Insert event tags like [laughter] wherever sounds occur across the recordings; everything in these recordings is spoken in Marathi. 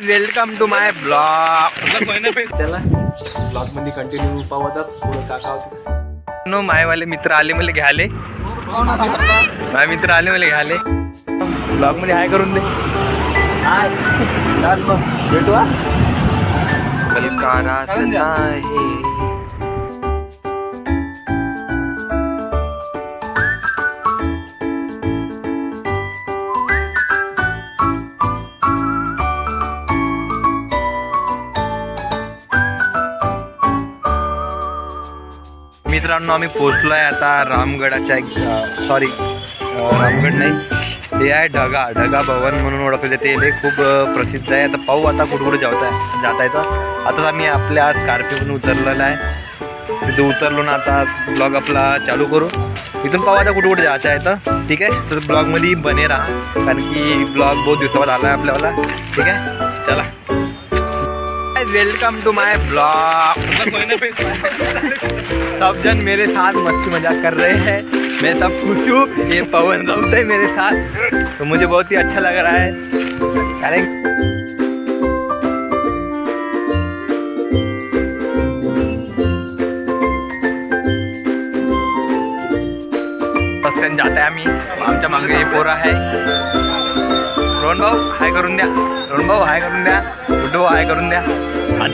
वेलकम टू माय ब्लॉग चला ब्लॉगमध्ये कंटिन्यू पाहू आता पुढे काका होते. नो मायवाले मित्र आले मला घ्याले माझे मित्र आले मला घ्याले ब्लॉगमध्ये हाय करून दे. भेटू हा. मित्रांनो आम्ही पोचलो आहे आता रामगडाच्या एक सॉरी रामगड नाही. ते आहे ढगा ढगा भवन म्हणून ओळखले ते खूप प्रसिद्ध आहे. आता पाहू आता कुठं कुठं जाता जाता येतं. आता आम्ही आपल्या स्कॉर्पिओतून उतरलेला आहे. तिथं उतरलो ना आता ब्लॉग आपला चालू करू. इथून पाहू आता कुठं कुठं जायचं आहे ठीक आहे? तर ब्लॉगमध्ये बने राहा. कारण की ब्लॉग बहुत दिवसावर आला आहे आपल्याला ठीक आहे? चला. Welcome to my blog. सब जन मेरे साथ मस्ती मज़ाक कर रहे हैं। मैं सब खुश हूँ ये पवन राउत है मेरे साथ। तो मुझे बहुत ही अच्छा लग रहा है। रस्त्याने जात आहे आम्ही आमच्या मागे हे पोरं आहे रोहन भाऊ हाय करून द्या रोहन भाऊ हाय करून द्या गुड्डू भाऊ हाय करून द्या हे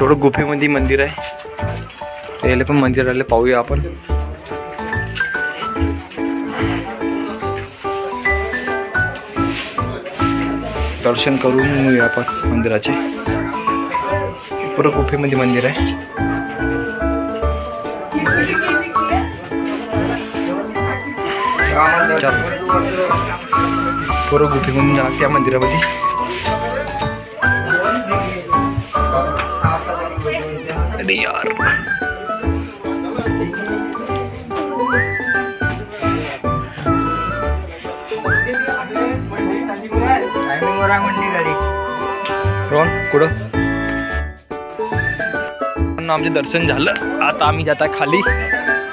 थोडं गुफेमध्ये मंदिर आहे. याला पण मंदिर आले पाहूया आपण. दर्शन करून आपण मंदिराचे. पुरं गुफेमध्ये मंदिर आहे. चल पुरं गुफेमधून जा त्या मंदिरामध्ये अरे यार रोहन कुठं? आमचे दर्शन झालं. आता आम्ही जाता खाली.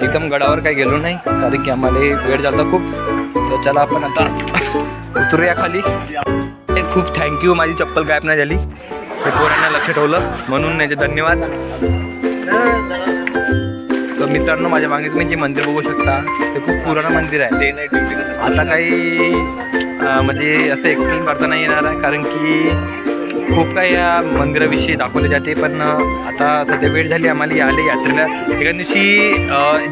एकदम गडावर काही गेलो नाही कारण की आम्हाला वेळ झाला खूप. तर चला आपण आता उतरूया खाली. खूप थँक्यू माझी चप्पल गायब नाही झाली. ते पोरांना लक्ष ठेवलं म्हणून याचे धन्यवाद. तर मित्रांनो माझ्या मागे तुम्ही जे मंदिर बघू शकता ते खूप पुराणं मंदिर आहे. आता काही म्हणजे असं एक्सप्लेन करता नाही येणार आहे कारण की खूप काही या मंदिराविषयी दाखवले जाते पण आता सध्या वेळ झाली आम्हाला याले यात्रेला. एका दिवशी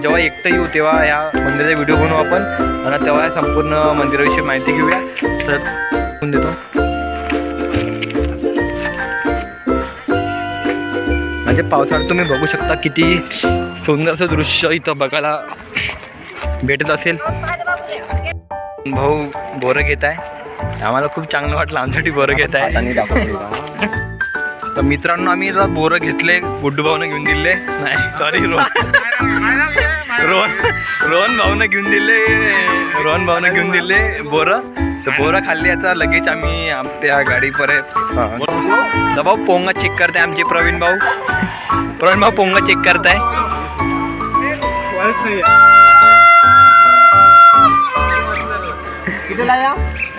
जेव्हा एकटं येऊ तेव्हा या मंदिराचा व्हिडिओ बनवू आपण. आणि तेव्हा संपूर्ण मंदिराविषयी माहिती घेऊया. तर देतो. म्हणजे पावसाळ्यात तुम्ही बघू शकता किती सुंदर असं दृश्य इथं बघायला भेटत असेल. भाऊ बोरं घेत आहे आम्हाला खूप चांगलं वाटलं. आमच्यासाठी बोरं घेत आहे [laughs] तर मित्रांनो आम्ही बोरं घेतले. गुड्डू भाऊनं घेऊन दिले. नाही सॉरी [laughs] रोहन. रोहन रोहन भाऊनं घेऊन दिले. रोहन भाऊनं घेऊन दिले बोरं. तर बोरं खाल्ली. आता लगेच आम्ही आमच्या गाडीपर्यंत. तर भाऊ पोंगा चेक करताय आमचे प्रवीण भाऊ. प्रवीण भाऊ पोंगा चेक करताय. ओके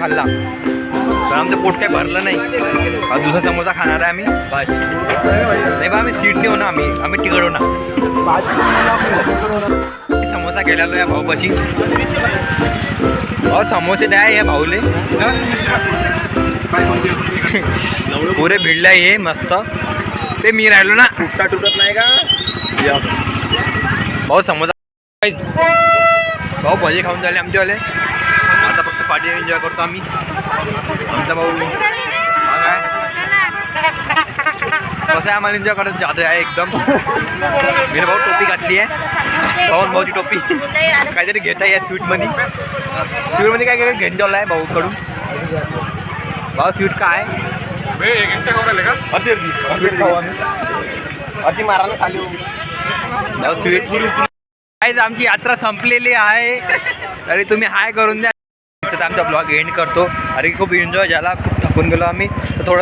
खाल्ला. पण आमचं पोट काही भरलं नाही. दुसरा समोसा खाणार आहे आम्ही. नाही बा आम्ही सीट देऊ ना आम्ही. आम्ही तिकडू ना. समोसा केलेला या भाऊपाशी. अहो समोसे द्या या भाऊले. पुरे भिडलं आहे हे मस्त. ते मी राहिलो ना. तुटता तुटत नाही का भाऊ समोसा. भाऊ भजे खाऊन झाले आमचेवाले पार्टी एन्जॉय करतो आम्ही. आमचा भाऊ हा कसं आहे आम्हाला एन्जॉय करत जातो आहे एकदम. मी भाऊ टोपी घातली आहे. भाऊ भाऊची टोपी. काहीतरी घेत आहे या स्वीटमध्ये स्वीटमध्ये काय काय घेऊन आहे भाऊ कडून भाऊ स्वीट काय अति मारायला चालू. भाऊ स्वीट काहीच आमची यात्रा संपलेली आहे. तरी तुम्ही हाय करून द्या. इथंच आमचा ब्लॉग एंड करतो. अरे खूप एन्जॉय झाला खूप थकून गेलो आम्ही. तर थोडं